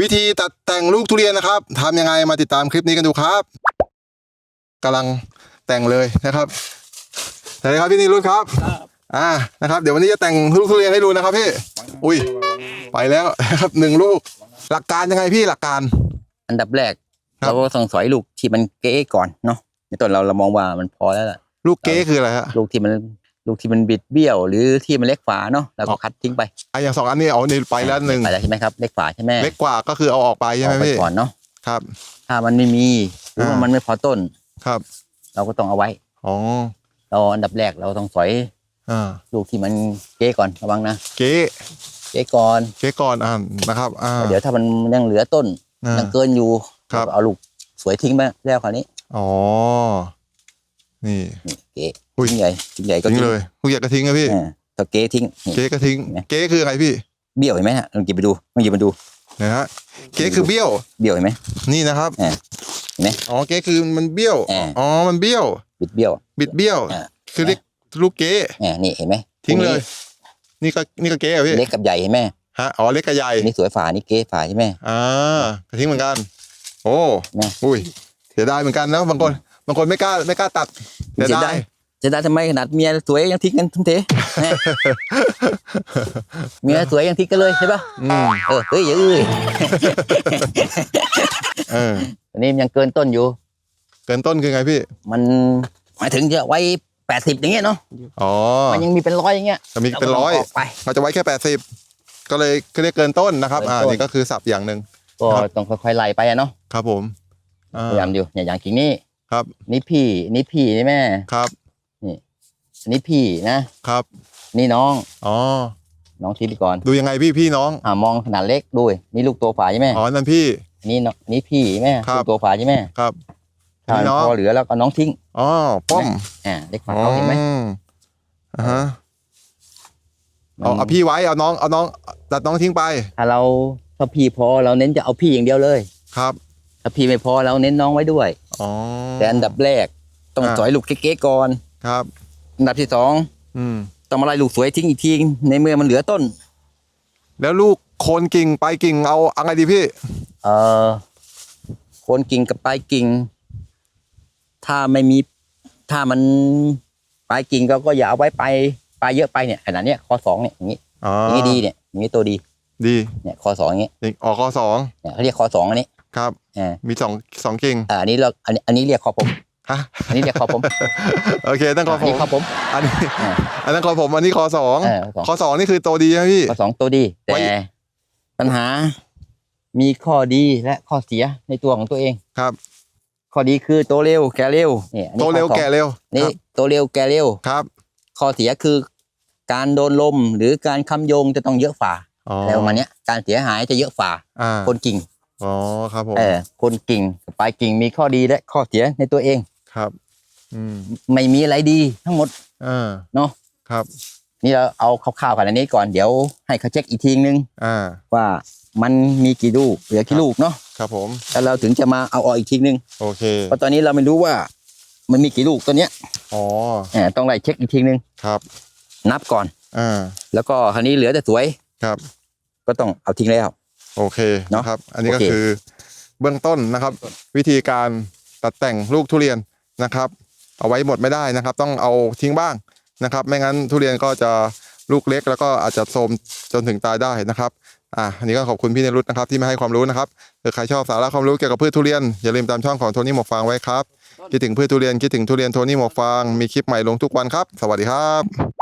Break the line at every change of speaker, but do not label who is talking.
วิธีตัดแต่งลูกทุเรียนนะครับทำยังไงมาติดตามคลิปนี้กันดูครับกำลังแต่งเลยนะครับสวัสดีครับพี่นิรุธครับอ่านะครับเดี๋ยววันนี้จะแต่งลูกทุเรียนให้ดูนะครับพี่อุ้ยไปแล้วนะครับหนึ่งลูก หลักการยังไงพี่หลักการ
อันดับแรก
ครับ
เราก็ต้องสอยลูกที่มันเก๊ก่อนเนาะในต้นเราเรามองว่ามันพอแล้วล่ะ
ลูกเก๊คืออะไรฮะ
ลูกที่มัน ลูกที่มันบิดเบี้ยว หรือที่มันเล็กฝาเนาะเรา
อ๋
ก็
อ
คัดทิ้งไป
อะอย่างสองอันนี้เอานี่ไปแล้วหนึ่ง
ไปแล้วใช่ไหมครับเล็กฝาใช่ไหม
เล็กกว่าก็คือเอาออกไปใช่ไหม
เอาไป
พี่
ก่อนเนาะ
ครับ
ถ้ามันไม่มีหรือว่า
อ่ามั
มันไม่พอต้น
ครับ
เราก็ต้องเอาไว้
อ๋อ
เราอันดับแรกเราต้องสอย
อ่า
ลูกที่มันเก๊ก่อนระวังนะ
เก๊
เก๊ก่อน
เก๊ก่อนอ่านนะครับอ่า
เดี๋ยวถ้ามันยังเหลือต้น
อ่า
ยังเกินอยู่
ครับ
เาก็เอาลูกสวยทิ้งไปแล้วคราวนี้
อ๋อ นี่
นี่เก๊
อุ้ย
ทิ้งใหญ่ทิ้งใหญ่ก็
ทิ้งเลยลูกอยากกระทิ้งอะพี่
อ่าถ้าเก๊ทิ้งนี่
เก๊ก็ทิ้ง
เห็นไหม
เก๊คืออะไรพี่
เบี้ยวเห็นไหมฮะลองหยิบไปดูลองหยิบมาดู
นะฮะเก๊คือเบี้ยว
เบี้ยวเห็นไหม
นี่นะครับ
อ่าเห็นไหม
อ๋อเก๊คือมันเบี้ยว
อ่า
อ๋อมันเบี้ยว
บิดเบี้ยว
บิดเบี้ยว
อ่า
คือเรียกลูกเก๊
แหมนี่เห็นไหม
ทิ้งเลย นี่ก็นี่ก็เก๊อะ
พวก
พี่
นี้เล็กกับใหญ่เห็นไหม
ฮะอ๋อเล็กกับใหญ่
อันนี่สวยฝานี่เก๊ฝาใช่ไหม
อ่ากระทิ้งเหมือนกัน โอ้
แม่
อุ้ยเสียดายเหมือนกันนะบางคนบางคนไม่กล้าไม่กล้าตัดเสียดาย
จะได้ทำไมขนาดเมียสวยยังทิ้งกันทุ่มเทแหมเมียสวยยังทิ้งกันเลยใช่ปะ
อืม
เออเฮ้ยอย่าเอ้ย
เออ
อันนี้มันยังเกินต้นอยู่
เกินต้นคือไงพี่
มันหมายถึงจะไว้แปดสิบอย่างเงี้ยเนาะ
อ๋อ
มันยังมีเป็นร้อยอย่างเงี้ย
จะมีเป็นร้อยา
ก็ต้งกไป
เราจะไว้แค่แปดสิบก็เลยเรียกเกินต้นนะครับ
เกิน
อ่า
ต้น
นี่ก็คือสับอย่างหนึ่ง
ก็
ครับ
ต้องค่อยๆไล่ไปอะเนาะ
ครับผมอ่า
พยายามอยู่เนี่ยอย่างกิ่งนี้
ครับ
นี่พี่ นี่พี่นี่แม่
ครับ
อันนี่พี่นะ
ครับ
นี่น้อง
อ๋อ
น้องทีไปก่อน
ดูยังไงพี่พี่น้อง
อ่ามองขนาดเล็กด้วยนี่ลูกตัวฝาใช่ไหม
อ๋อ นั่นพี่
นี่น้องนี่พี่ใช่ไหม
ครับ
ลูกตัวฝาใช่ไหม
ครับอัน
ถ้า
นี่น้อง
พอเหลือแล้วก็น้องทิ้ง
อ๋อ ป้อม
อ่า เล็กฝาเขาเห็นไหม
อ๋ออ่าฮะเอาเอาพี่ไว้เอาน้องเอาน้องตัดน้องทิ้งไป
ถ้าเราถ้าพี่พอเราเน้นจะเอาพี่อย่างเดียวเลย
ครับ
ถ้าพี่ไม่พอเราเน้นน้องไว้ด้วย
อ๋อ
แต่อันดับแรกต้อง
อ่า
สอยลูกเก๊ๆก่อน
ครับ
อันดับที่สอง
อืม
ต้องมาไล่ลูกสวยทิ้งอีกทีในเมื่อมันเหลือต้น
แล้วลูกโคนกิ่งไปกิ่งเอาอะไรดีพี่
เอ่อโคนกิ่งกับปลายกิ่ง ถ้าไม่มีถ้ามันปลายกิ่งก็ก็อย่าเอาไว้ไปปลายเยอะไปเนี่ยขนาดเนี้ยคอสองเนี่ยอย่างนี้
อ๋อ
อย่างนี้ดีเนี่ยอย่างนี้ตัวดี
ดี
เนี่ยคอสองอย่างนี้
อีกออกข้อสอง
เนี่ยเขาเรียกคอสองอันนี้
ครับ
อ่า
มีสองสองกิ่ง
อ่าอันนี้เราอันนี้อันนี้เรียกคอผม
ฮะ
อันนี้เรียกคอผม
โอเคตั้งคอ
อัน
ผ
นี้
ม
คอผม
อันนี้
อ่า
อันนั้นคอผมอันนี้คอสอง
เออคอสอง
คอสองนี่คือตัวดีใช่ไหมพี่
คอสองตัวดี
ไว้
แต่ปัญหามีข้อดีและข้อเสียในตัวของตัวเอง
ครับ
ข้อดีคือโตเร็วแก่เร็วเนี่ยอัน
โต
นี้
เร็ว
ข้อสอง
แก่เร็ว
นี่โตเร็วแก่เร็ว
ครับ
ข้อเสียคือการโดนลมหรือการคำโยงจะต้องเยอะฝ่า
อ๋อ
อะไรประมาณเนี้ยการเสียหายจะเยอะฝ่า
อ่า
คนกิ่ง
อ๋อครับผม
เออคนกิ่งกับปลายกิ่งมีข้อดีและข้อเสียในตัวเอง
ครับ อืม
ไม่มีอะไรดีทั้งหมด
อ่า
เนาะ
ครับ
นี่เราเอาคร่าวๆกันอันนี้ก่อนเดี๋ยวให้เขาเช็คอีกทีนึง
อ่า
ว่ามันมีกี่ลูกเหลือกี่ลูกเนาะ
ครับผม
แล้วเราถึงจะมาเอาออกอีกทีนึง
โอเค
เพราะตอนนี้เราไม่รู้ว่า มันมีกี่ลูกตัวเนี้ย
อ๋อ
เออต้องไล่เช็คอีกทีนึง
ครับ
นับก่อน
อ่า
แล้วก็คราวนี้เหลือแต่สวย
ครับ
ก็ต้องเอาทิ้งแล้ว
โอเค
เนอะ
นะครับ อันนี้ก็
โอเค
คือเบื้องต้นนะครับ วิธีการตัดแต่งลูกทุเรียนนะครับ เอาไว้หมดไม่ได้นะครับ ต้องเอาทิ้งบ้างนะครับ ไม่งั้นทุเรียนก็จะลูกเล็ก แล้วก็อาจจะโทรมจนถึงตายได้นะครับอะอันนี้ก็ขอบคุณพี่เนรุตนะครับที่มาให้ความรู้นะครับถ้าใครชอบสาระความรู้เกี่ยวกับพืชทุเรียนอย่าลืมตามช่องของโทนี่หมวกฟางไว้ครับคิดถึงพืชทุเรียนคิดถึงทุเรียนโทนี่หมวกฟางมีคลิปใหม่ลงทุกวันครับ สวัสดีครับ